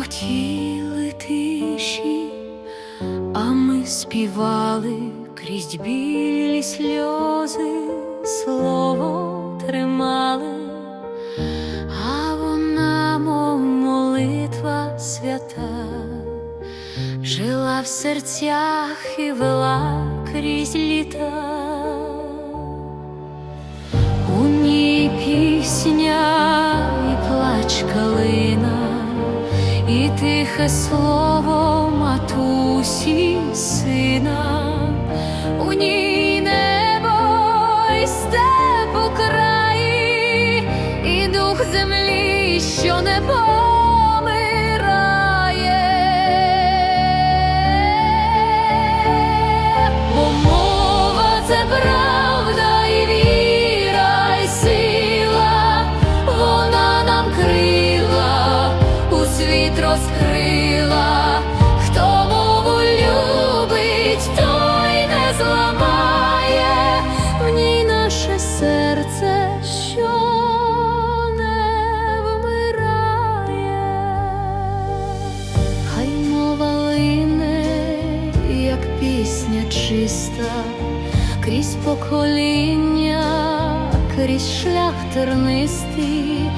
Хотіли тиші, а ми співали крізь білі сльози, слово тримали, а вона, мов молитва свята, жила в серцях і вела крізь літа. У ній пісня і плач калина, і тихе слово матусі сина, у ній небо і степ у і дух землі, що не помирає, чиста, крізь покоління, крізь шлях тернистий,